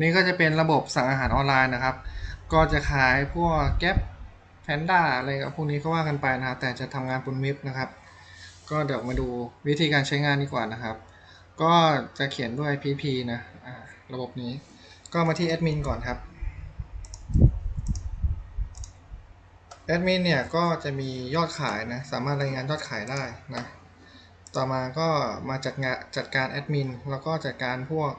นี่ก็จะเป็นระบบสั่งอาหารออนไลน์นะครับ ก็จะขายพวกแก๊ปแพนด้าอะไรกับพวกนี้ก็ว่ากันไปนะครับ แต่จะทำงานบนเว็บนะครับ ก็เดี๋ยวมาดูวิธีการใช้งานดีกว่านะครับ ก็จะเขียนด้วย PP นะอ่าระบบนี้ ก็มาที่แอดมินก่อนครับแอดมินเนี่ยก็จะมียอดขายนะ สามารถรายงานยอดขายได้นะ ต่อมาก็มาจัดงานจัดการแอดมินแล้วก็จัดการพวก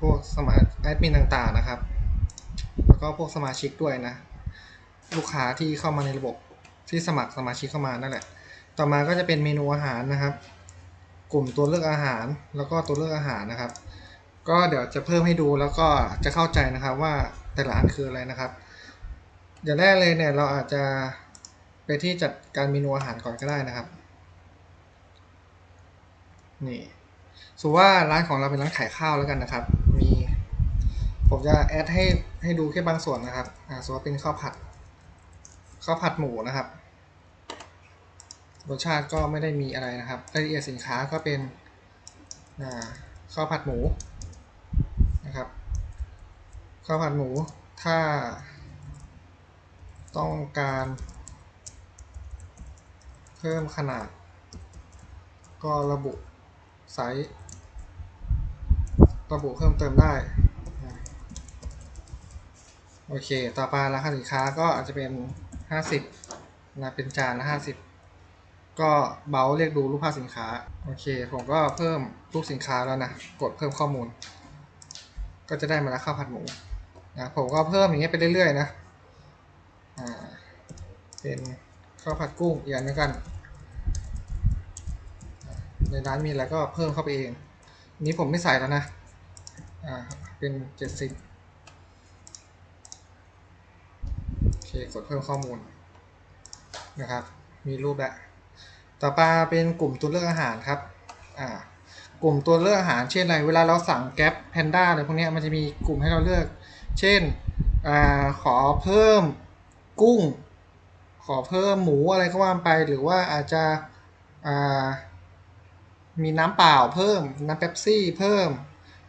พวกสมาแอดมินต่างๆนะครับ แล้วก็พวกสมาชิกด้วยนะ ลูกค้าที่เข้ามาในระบบที่สมัครสมาชิกเข้ามานั่นแหละ ต่อมาก็จะเป็นเมนูอาหารนะครับ กลุ่มตัวเลือกอาหาร แล้วก็ตัวเลือกอาหารนะครับ ก็เดี๋ยวจะเพิ่มให้ดูแล้วก็จะเข้าใจนะครับว่าแต่ละอันคืออะไรนะครับ อย่างแรกเลยเนี่ยเราอาจจะไปที่จัดการเมนูอาหารก่อนก็ได้นะครับ นี่ สมมุติว่าร้านของเราเป็นร้านขายข้าวแล้วกันนะครับ มี ผมจะแอดให้ให้ดูแค่บางส่วนนะครับ อ่าสมมติว่าเป็นข้าวผัดข้าวผัดหมูนะครับรสชาติก็ไม่ได้มีอะไรนะครับรายละเอียดสินค้าก็เป็นอ่าข้าวผัดหมูนะครับข้าวผัดหมูถ้าต้องการเพิ่มขนาด ก็ระบุ ไซส์ระบุเพิ่มเติมได้ โอเค ต่อไปราคาสินค้าก็อาจจะเป็น 50นะเป็นจานละ50 ก็เบาเรียกดูรูปภาพสินค้า โอเค ผมก็เพิ่มรูปสินค้าแล้วนะ กดเพิ่มข้อมูล ก็จะได้มาแล้วข้าวผัดหมูนะผมก็เพิ่มอย่างเงี้ยไปเรื่อยๆนะ อ่า เป็นข้าวผัดกุ้งอีกอันหนึงกัน ในร้านมีอะไรก็เพิ่มเข้าไปเอง นี้ผมไม่ใส่แล้วนะ อ่า เป็นเจ็ดสิบโอเค กดเพิ่มข้อมูลนะครับ มีรูปแล้ว ต่อไปเป็นกลุ่มตัวเลือกอาหารครับ อ่ากลุ่มตัวเลือกอาหารเช่นอะไร เวลาเราสั่งแก๊ปแพนด้าอะไรพวกนี้มันจะมีกลุ่มให้เราเลือก เช่นอ่าขอเพิ่มกุ้ง ขอเพิ่มหมูอะไรก็ว่าไป หรือว่าอาจจะอ่า มีน้ำเปล่าเพิ่ม น้ำเป๊ปซี่เพิ่ม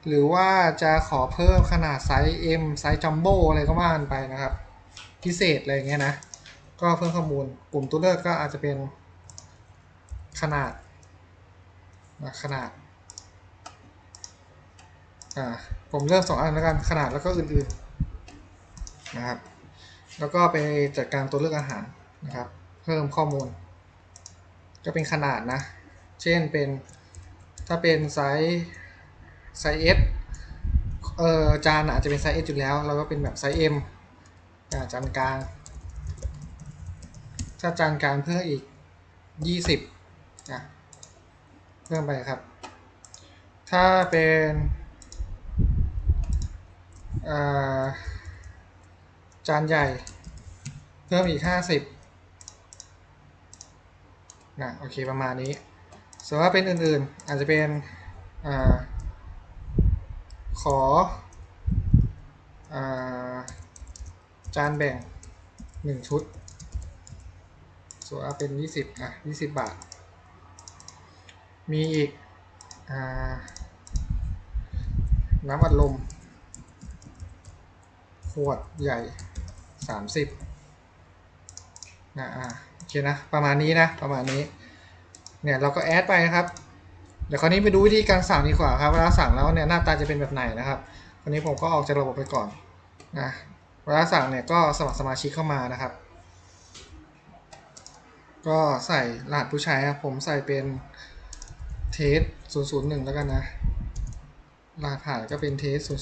หรือว่าจะขอเพิ่มขนาดไซส์ M ไซส์จัมโบ้อะไรก็ว่ากันไปนะครับ พิเศษอะไรเงี้ยนะ ก็เพิ่มข้อมูลกลุ่มตัวเลือกก็อาจจะเป็นขนาดนะขนาดอ่าผมเลือกสองอันแล้วกันขนาดแล้วก็อื่นๆนะครับ แล้วก็ไปจัดการตัวเลือกอาหารนะครับ เพิ่มข้อมูลก็เป็นขนาดนะ เช่นเป็น ถ้าเป็นไซส์ไซส์ S เอ่อจานอาจจะเป็นไซส์ S อยู่แล้ว เราก็เป็นแบบไซส์ M อ่าจานกลาง ถ้าจานกลางเพิ่มอีก 20อะเพิ่มไปครับ ถ้าเป็นจานใหญ่ เพิ่มอีก 50นะโอเคประมาณนี้ ส่วนว่าเป็นอื่นๆ อาจจะเป็นอขออจานแบ่ง 1 ชุด ส่วนว่าเป็น 20อะ20 บาท มีอีกอน้ำอัดลม ขวดใหญ่ 30นะอะโอเคนะ ประมาณนี้นะ ประมาณนี้ เนี่ยเราก็แอดไปนะครับ เดี๋ยวคราวนี้ไปดูวิธีการสั่งดีกว่าครับ เวลาสั่งแล้วเนี่ยหน้าตาจะเป็นแบบไหนนะครับคราวนี้ผมก็ออกจากระบบไปก่อนนะเวลาสั่งเนี่ยก็สมัครสมาชิกเข้ามานะครับ ก็ใส่รหัสผู้ใช้ครับผมใส่เป็นเทส001 แล้วกันนะรหัสผ่านก็เป็นเทส001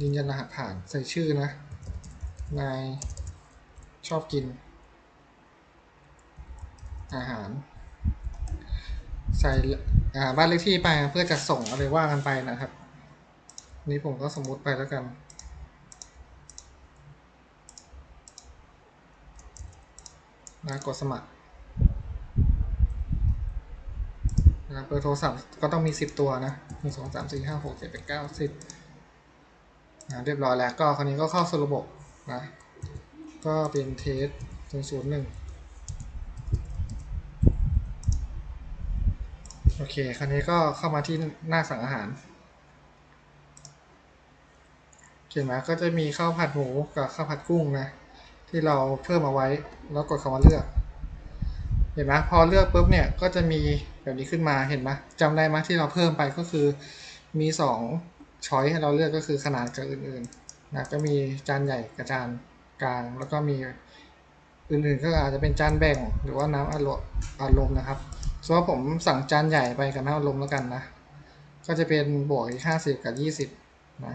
ยืนยันรหัสผ่านใส่ชื่อนะนายชอบกิน อาหาร ใส่บ้านเลขที่ไปเพื่อจะส่งอะไรว่ากันไปนะครับ นี่ผมก็สมมุติไปแล้วกันนะกดสมัครนะเบอร์โทรศัพท์ก็ต้องมี 10 ตัวนะหนึ่งสองสามสี่ห้าหกเจ็ดแปดเก้าสิบนะเรียบร้อยแล้วก็คราวนี้ก็เข้าสู่ระบบนะ ก็เป็นเทสศูนย์ศูนย์หนึ่ง โอ เค คราวนี้ก็เข้ามาที่หน้าสั่งอาหารเห็นไหมก็จะมีข้าวผัดหมูกับข้าวผัดกุ้งนะ ที่เราเพิ่มเอาไว้ แล้วกดคำว่าเลือก เห็นไหมพอเลือกปุ๊บเนี่ยก็จะมีแบบนี้ขึ้นมาเห็นไหมจำได้ไหมที่เราเพิ่มไปก็คือมีสองช้อยให้เราเลือกก็คือขนาดกับอื่นๆนะก็มีจานใหญ่กับจานกลาง แล้วก็มีอื่นๆก็อาจจะเป็นจานแบ่งหรือว่าน้ำอารมณ์อารมณ์นะครับ ส่วนผมสั่งจานใหญ่ไปกับน้ำอารมแล้วกันนะ ก็จะเป็นบวกอีกห้าสิบกับยี่สิบนะ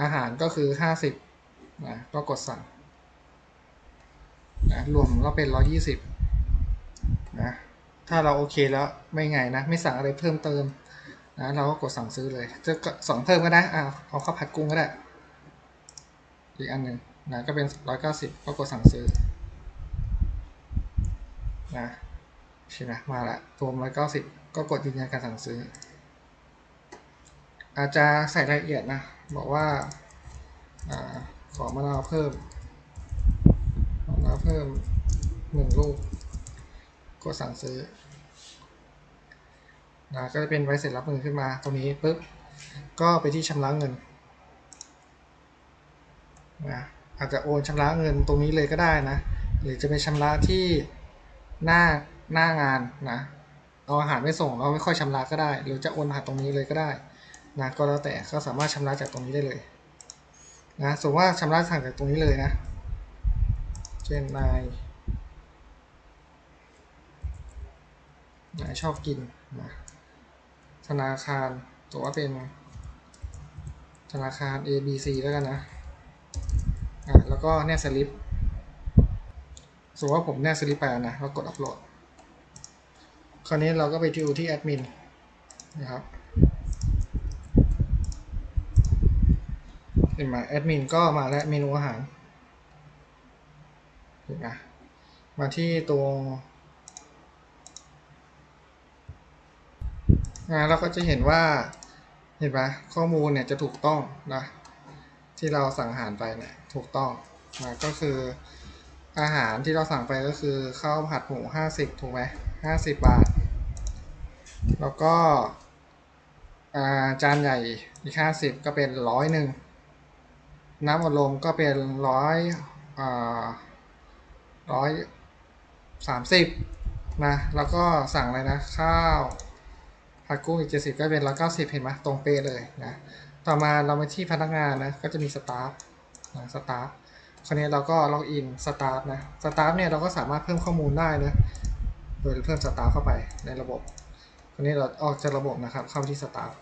อาหารก็คือห้าสิบนะ ก็กดสั่งนะรวมก็เป็นร้อยี่สิบนะ ถ้าเราโอเคแล้วไม่ไงนะ ไม่สั่งอะไรเพิ่มเติมนะเราก็กดสั่งซื้อเลย จะสั่งเพิ่มก็ได้อ่าเอาข้าวผัดกุ้งก็ได้ อีกอันหนึ่งนะก็เป็นร้อยเก้าสิบก็กดสั่งซื้อนะ ใช่ไหมมาละรวมร้อยเก้าสิบก็กดยืนยันการสั่งซื้อ อาจจะใส่รายละเอียดนะ บอกว่าอขอมะนาวเพิ่มมะนาวเพิ่มหนึ่งลูกกดสั่งซื้อนะก็จะเป็นใบเสร็จรับเงินขึ้นมาตรงนี้ปุ๊บก็ไปที่ชำระเงินนะอาจจะโอนชำระเงินตรงนี้เลยก็ได้นะ หรือจะเป็นชำระที่หน้า หน้างานนะเอาอาหารไม่ส่งเราไม่ค่อยชำระก็ได้ หรือจะโอนผ่านตรงนี้เลยก็ได้นะก็แล้วแต่ก็สามารถชำระจากตรงนี้ได้เลยนะสมมติว่าชำระสั่งจากตรงนี้เลยนะ เช่นนายนายชอบกินนะธนาคารตัวว่าเป็นธนาคาร A B C แล้วกันนะอะแล้วก็แนบสลิปสมมติว่าผมแนบสลิปไปนะแล้วกดอัปโหลด คราวนี้เราก็ไปดูที่แอดมินนะครับเห็นไหมแอดมินก็มาแล้วเมนูอาหารเห็นไหมมาที่ตรงงานเราก็จะเห็นว่าเห็นไหมข้อมูลเนี่ยจะถูกต้องนะที่เราสั่งอาหารไปเนี่ยถูกต้องนะก็คืออาหารที่เราสั่งไปก็คือข้าวผัดหมูห้าสิบถูกไหมห้าสิบบาท แล้วก็าจานใหญ่อีกห้าสิบก็เป็นร้อยหนึ่งน้ำอัดลมก็เป็นร้อยร้อยสามสิบนะแล้วก็สั่งอะไรนะข้าวผัดกุ้งอีกเจ็ดสิบก็เป็นร้อยเก้าสิบเห็นไหมตรงเป๊ะเลยนะต่อมาเรามาที่พนักงานนะก็จะมีสตาฟนะสตาฟคราวนี้เราก็ล็อกอินสตาฟนะสตาฟเนี่ยเราก็สามารถเพิ่มข้อมูลได้นะโดยเพิ่มสตาฟเข้าไปในระบบ คราวนี้เราออกจากระบบนะครับ เข้าที่สตาฟ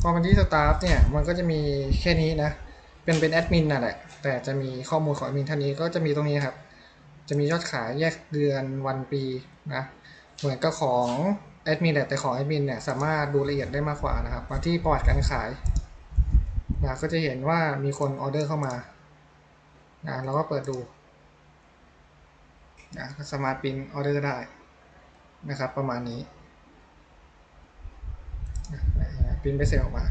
พอมันที่สตาฟเนี่ย มันก็จะมีแค่นี้นะ เป็นเป็นแอดมินน่ะแหละ แต่จะมีข้อมูลของแอดมินท่านนี้ก็จะมีตรงนี้ครับ จะมียอดขายแยกเดือนวันปีนะ เหมือนกับของแอดมินแหละแต่ของแอดมินเนี่ยสามารถดูละเอียดได้มากกว่านะครับ มาที่ประวัติการขาย นะก็จะเห็นว่ามีคนออเดอร์เข้ามานะเราก็เปิดดูนะก็สามารถปริ้นออเดอร์ได้นะครับประมาณนี้ปริ้นไปเสร็จออกมา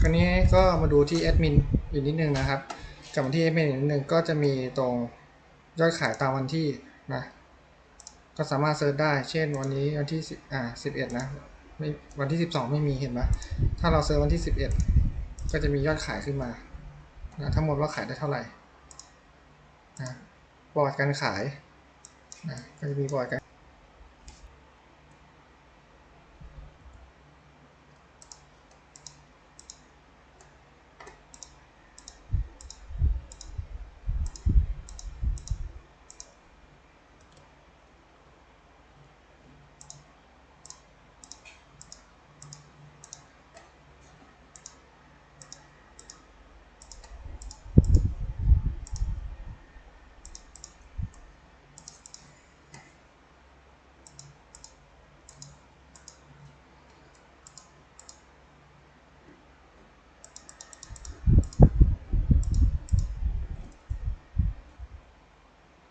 คราวนี้ก็มาดูที่แอดมินอีกนิดนึงนะครับกลับมาที่แอดมินอีกนิดนึงก็จะมีตรงยอดขายตามวันที่นะก็สามารถเซิร์ชได้ เช่นวันนี้วันที่สิบอ่าสิบเอ็ดนะ ไม่วันที่สิบสองไม่มีเห็นไหมถ้าเราเซิร์ชวันที่สิบเอ็ดก็จะมียอดขายขึ้นมานะทั้งหมดว่าขายได้เท่าไหร่นะประวัติการขายนะก็จะมีประวัติการ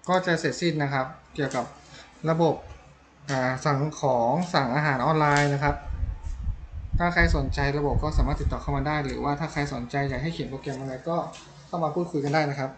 ก็จะเสร็จสิ้นนะครับ เกี่ยวกับระบบสั่งของสั่งอาหารออนไลน์นะครับ ถ้าใครสนใจระบบก็สามารถติดต่อเข้ามาได้ หรือว่าถ้าใครสนใจอยากให้เขียนโปรแกรมอะไรก็เข้ามาพูดคุยกันได้นะครับ